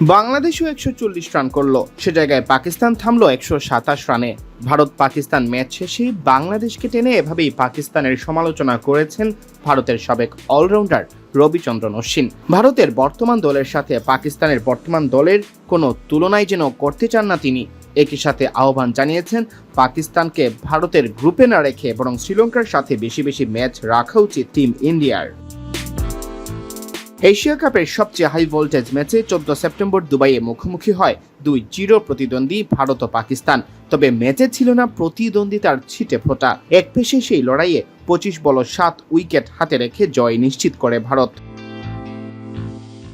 বাংলাদেশও একশো চল্লিশ রান করল। সে জায়গায় পাকিস্তান থামলো একশো সাতাশ রানে। ভারত পাকিস্তান ম্যাচ শেষে বাংলাদেশকে টেনে এভাবেই পাকিস্তানের সমালোচনা করেছেন ভারতের সাবেক অলরাউন্ডার রবিচন্দ্রন অশ্বিন। ভারতের বর্তমান দলের সাথে পাকিস্তানের বর্তমান দলের কোনো তুলনাই যেন করতে চান না তিনি। একই সাথে আহ্বান জানিয়েছেন, পাকিস্তানকে ভারতের গ্রুপে না রেখে বরং শ্রীলঙ্কার সাথে বেশি বেশি ম্যাচ রাখা উচিত টিম ইন্ডিয়ার। এশিয়া কাপের সবচেয়ে হাই ভোল্টেজ ম্যাচে চোদ্দ সেপ্টেম্বর দুবাইয়ে মুখোমুখি হয় দুই চির প্রতিদ্বন্দ্বী ভারত ও পাকিস্তান। তবে ম্যাচে ছিল না প্রতিদ্বন্দ্বিতার ছিটে ফোটা। এক পেশে সেই লড়াইয়ে পঁচিশ বল সাত উইকেট হাতে রেখে জয় নিশ্চিত করে ভারত।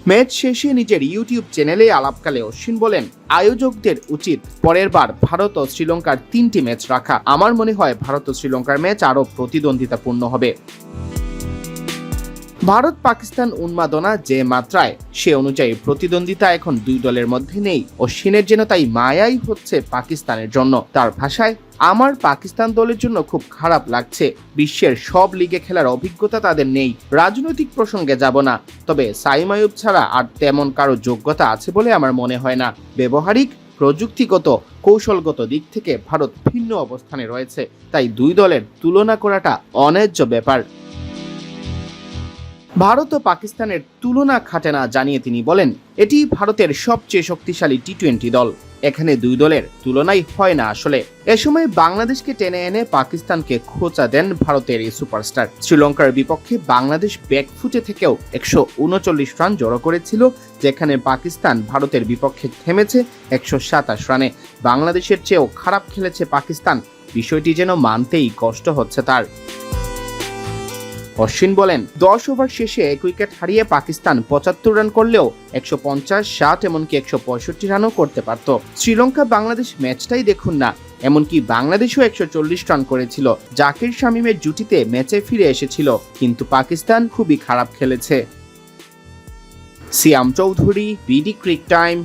ম্যাচ শেষে নিজের ইউটিউব চ্যানেলে আলাপকালে অশ্বিন বলেন, আয়োজকদের উচিত পরের বার ভারত ও শ্রীলঙ্কার তিনটি ম্যাচ রাখা। আমার মনে হয় ভারত ও শ্রীলঙ্কার ম্যাচ আরও প্রতিদ্বন্দ্বিতাপূর্ণ হবে। ভারত পাকিস্তান উন্মাদনা যে মাত্রায়, সে অনুযায়ী প্রতিদ্বন্দ্বিতা এখন দুই দলের মধ্যে নেই অশ্বিনের যেন তাই মায়াই হচ্ছে পাকিস্তানের জন্য। তার ভাষায়, আমার পাকিস্তান দলের জন্য খুব খারাপ লাগছে। বিশ্বের সব লিগে খেলার অভিজ্ঞতা তাদের নেই। রাজনৈতিক প্রসঙ্গে যাব না। তবে সাইম আয়ুব ছাড়া আর তেমন কারও যোগ্যতা আছে বলে আমার মনে হয় না। ব্যবহারিক, প্রযুক্তিগত, কৌশলগত দিক থেকে ভারত ভিন্ন অবস্থানে রয়েছে। তাই দুই দলের তুলনা করাটা অন্যায্য ব্যাপার। ভারত ও পাকিস্তানের তুলনা খাটে না জানিয়ে তিনি বলেন, এটি ভারতের সবচেয়ে শক্তিশালী টি টোয়েন্টি দল। এখানে দুই দলের তুলনাই হয় না আসলে। এ সময় বাংলাদেশকে টেনে এনে পাকিস্তানকে খোঁচা দেন ভারতের এই সুপারস্টার। শ্রীলঙ্কার বিপক্ষে বাংলাদেশ ব্যাকফুটে থেকেও একশো উনচল্লিশ রান জড়ো করেছিল, যেখানে পাকিস্তান ভারতের বিপক্ষে থেমেছে একশো সাতাশ রানে। বাংলাদেশের চেয়েও খারাপ খেলেছে পাকিস্তান। বিষয়টি যেন মানতেই কষ্ট হচ্ছে তার। অশ্বিন বলেন, দশ ওভার শেষে এক উইকেট হারিয়ে পাকিস্তান পঁচাত্তর রান করলেও একশো পঞ্চাশ, ষাট, এমনকি একশো পঁয়ষট্টি রানও করতে পারত। শ্রীলঙ্কা বাংলাদেশ ম্যাচটাই দেখুন না, এমনকি বাংলাদেশও একশো চল্লিশ রান করেছিল। জাকির শামীমের জুটিতে ম্যাচে ফিরে এসেছিল, কিন্তু পাকিস্তান খুবই খারাপ খেলেছে। Siam Chowdhury, BD cric time.